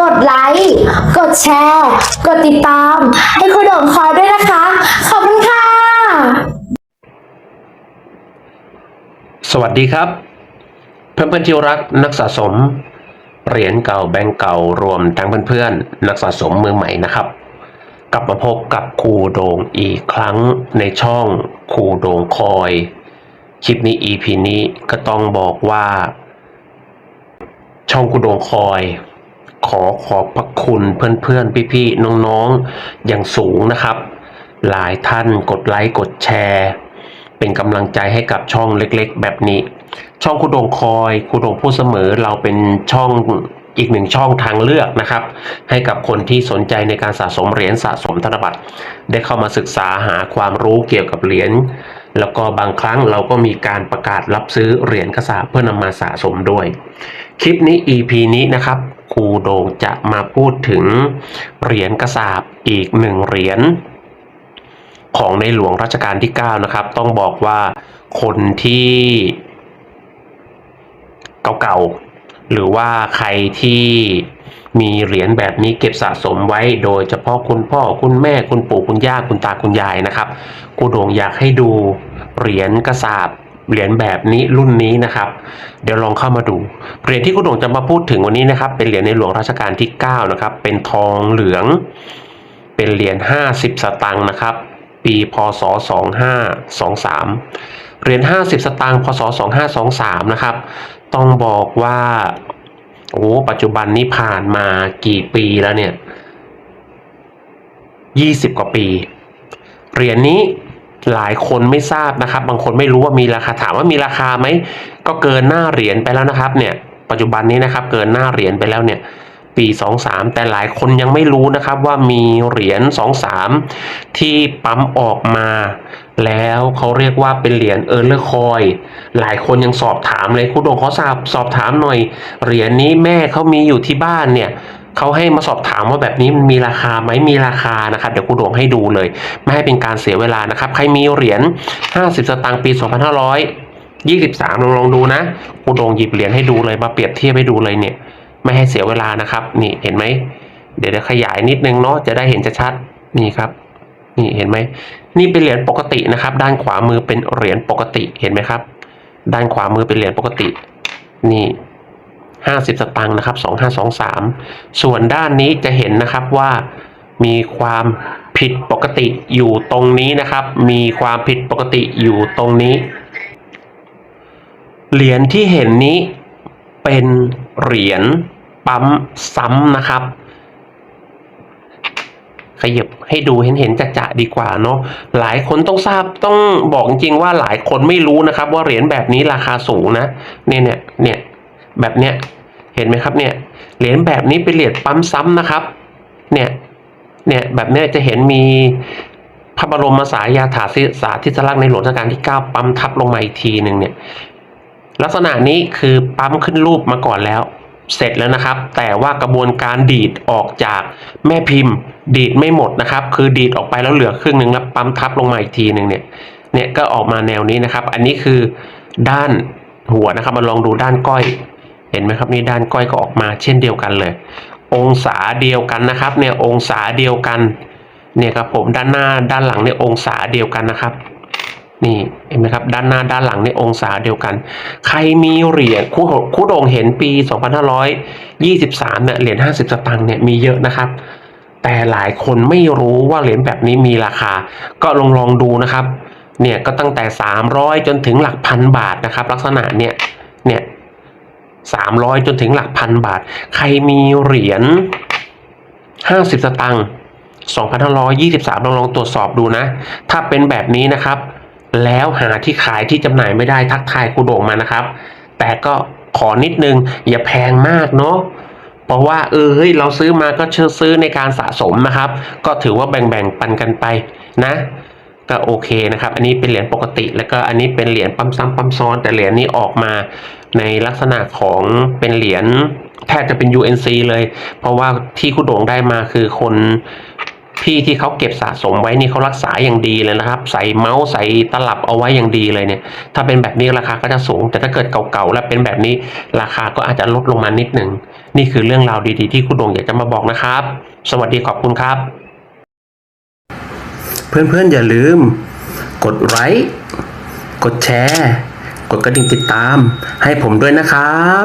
กดไลค์ กดแชร์ กดติดตาม ให้คุณโด่งคอยด้วยนะคะ ขอบคุณค่ะ สวัสดีครับเพื่อนเพื่อนๆที่รักนักสะสม เหรียญเก่าแบงก์เก่ารวมทั้งเพื่อนๆนักสะสมมือใหม่นะครับ กลับมาพบกับครูโดงอีกครั้งในช่องครูโดงคอย คลิปนี้ EP นี้ก็ต้องบอกว่าช่องครูโดงคอย ขอขอบพระคุณเพื่อนๆ พี่ๆ น้องๆ อย่างสูงนะครับ หลายท่านกดไลค์กดแชร์ เป็นกำลังใจให้กับช่องเล็กๆ แบบนี้ ช่องคุณดงคอยคุณดงพูดเสมอเราเป็นช่องอีกหนึ่งช่องทางเลือกนะครับ ให้กับคนที่สนใจในการสะสมเหรียญสะสมธนบัตรได้เข้ามาศึกษาหาความรู้เกี่ยวกับเหรียญ แล้วก็บางครั้งเราก็มีการประกาศรับซื้อเหรียญกระสาเพื่อนำมาสะสมด้วย คลิปนี้ EP นี้นะครับครูโดงจะมาพูดถึงเหรียญกระสาบอีกหนึ่งเหรียญของในหลวงรัชกาลที่ 9 นะครับ ต้องบอกว่าคนที่เก่าๆหรือว่าใครที่ มีเหรียญแบบนี้เก็บสะสมไว้โดยเฉพาะคุณพ่อคุณแม่คุณปู่คุณย่าคุณตาคุณยายนะครับกูโดงอยากให้ดูเหรียญกระสาบเหรียญแบบนี้รุ่นนี้นะครับ เดี๋ยวลองเข้ามาดูเหรียญที่กูโดงจะมาพูดถึงวันนี้นะครับ เป็นเหรียญในหลวงรัชกาลที่9นะครับเป็นทองเหลือง เป็นเหรียญ50 สตางค์นะครับ ปีพศ 2523เหรียญ50 สตางค์พศ 2523 นะครับ ต้องบอกว่า อ้ปัจจุบันนี้ผ่านมากี่ปีแล้วเนี่ยยี่สิบกว่าปี เหรียญนี้หลายคนไม่ทราบนะครับ บางคนไม่รู้ว่ามีราคาถามว่ามีราคาไหมก็เกินหน้าเหรียญไปแล้วนะครับ เนี่ย ปัจจุบันนี้นะครับ เกินหน้าเหรียญไปแล้วเนี่ย ปี 23 แต่หลายคนยังไม่รู้นะครับว่ามีเหรียญ 23 ที่ปั๊มออกมา แล้วเขาเรียกว่าเป็นเหรียญเออร์เลอร์คอยหลายคนยังสอบถามเลยคุณดงเขอสอบสอบถามหน่อย เหรียญนี้แม่เขามีอยู่ที่บ้านเนี่ยเขาให้มาสอบถามว่าแบบนี้มันมีราคาไหมมีราคานะครับ เดี๋ยวคุณโดงให้ดูเลย ไม่ให้เป็นการเสียเวลานะครับ ใครมีเหรียญ 50 สตางค์ปี 2500 23ลองลองดูนะคุณโดงหยิบเหรียญให้ดูเลยมาเปรียบเทียบให้ดูเลยเนี่ย ไม่ให้เสียเวลานะครับ นี่เห็นไหมเดี๋ยวจะขยายนิดนึงเนาะจะได้เห็นชัดๆนี่ครับ นี่เห็นไหมนี่เป็นเหรียญปกตินะครับ ด้านขวามือเป็นเหรียญปกติเห็นไหมครับ ด้านขวามือเป็นเหรียญปกติ นี่ห้าสิบสตางค์นะครับสองห้าสองสามส่วนด้านนี้จะเห็นนะครับว่ามีความผิดปกติอยู่ตรงนี้นะครับ มีความผิดปกติอยู่ตรงนี้ เหรียญที่เห็นนี้เป็นเหรียญ ปั๊มซ้ำนะครับ ขยับให้ดูเห็นเห็นจะจะดีกว่าเนาะหลายคนต้องทราบต้องบอกจริงๆว่าหลายคนไม่รู้นะครับ ว่าเหรียญแบบนี้ราคาสูงนะเนี่ยเนี่ยเนี่ยแบบเนี้ยเห็นไหมครับเนี่ยเหรียญแบบนี้เป็นเหรียญปั๊มซ้ำนะครับ เนี่ยเนี่ยแบบเนี้ยจะเห็นมีพระบรมสายาถาสิสาธิสลักษณ์ในหลวงรัชกาลที่ 9 ปั๊มทับลงมาอีกทีหนึ่งเนี่ยลักษณะนี้คือปั๊มขึ้นรูปมาก่อนแล้ว เสร็จแล้วนะครับ แต่ว่ากระบวนการดีดออกจากแม่พิมพ์ ดีดไม่หมดนะครับ คือดีดออกไปแล้วเหลือครึ่งหนึ่งแล้วปั๊มทับลงมาอีกทีหนึ่งเนี่ยเนี่ยก็ออกมาแนวนี้นะครับ อันนี้คือด้านหัวนะครับมาลองดูด้านก้อย เห็นไหมครับนี่ด้านก้อยก็ออกมาเช่นเดียวกันเลย องศาเดียวกันนะครับ เนี่ยองศาเดียวกันเนี่ยครับผมด้านหน้าด้านหลังเนี่ยองศาเดียวกันนะครับ นี่เห็นไหมครับด้านหน้าด้านหลังเนี่ยองศาเดียวกัน ใครมีเหรียญคู่หคู่โด่งเห็นปี 2523เนี่ยเหรียญ50 สตางค์เนี่ยมีเยอะนะครับ แต่หลายคนไม่รู้ว่าเหรียญแบบนี้มีราคา ก็ลองลองดูนะครับเนี่ยก็ตั้งแต่ 300 จนถึงหลักพันบาทนะครับ ลักษณะเนี่ยเนี่ย300จนถึงหลักพันบาท ใครมีเหรียญ50สตางค์2523ลองลองตรวจสอบดูนะ ถ้าเป็นแบบนี้นะครับ แล้วหาที่ขายที่จำหน่ายไม่ได้ทักทายครูโด่งมานะครับ แต่ก็ขอนิดนึงอย่าแพงมากเนาะเพราะว่าเออเฮ้ยเราซื้อมาก็เชื่อซื้อในการสะสมนะครับ ก็ถือว่าแบ่งๆปันกันไปนะ ก็โอเคนะครับ อันนี้เป็นเหรียญปกติ แล้วก็อันนี้เป็นเหรียญปั๊มซ้ำปั๊มซ้อน แต่เหรียญนี้ออกมาในลักษณะของเป็นเหรียญแทบจะเป็น UNC เลย เพราะว่าที่คุณโด่งได้มาคือคน ที่ที่เขาเก็บสะสมไว้นี่เขารักษาอย่างดีเลยนะครับ ใส่เมาส์ใส่ตลับเอาไว้อย่างดีเลยเนี่ย ถ้าเป็นแบบนี้ราคาก็จะสูง แต่ถ้าเกิดเก่าๆแล้วเป็นแบบนี้ราคาก็อาจจะลดลงมานิดหนึ่งนี่คือเรื่องราวดีๆ ที่คุณดวงอยากจะมาบอกนะครับ สวัสดีขอบคุณครับ เพื่อนๆอย่าลืม กดไลค์กดแชร์ กดกระดิ่งติดตาม ให้ผมด้วยนะครับ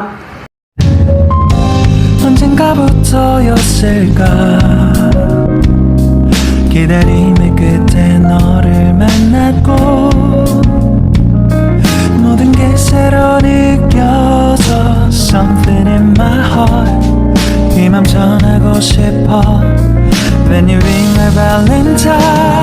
언젠가부터였을까 기다림의 끝에 너를 만났고 모든 게 새로 느껴서 Something in my heart 이맘 전하고 싶어 When you ring my valentine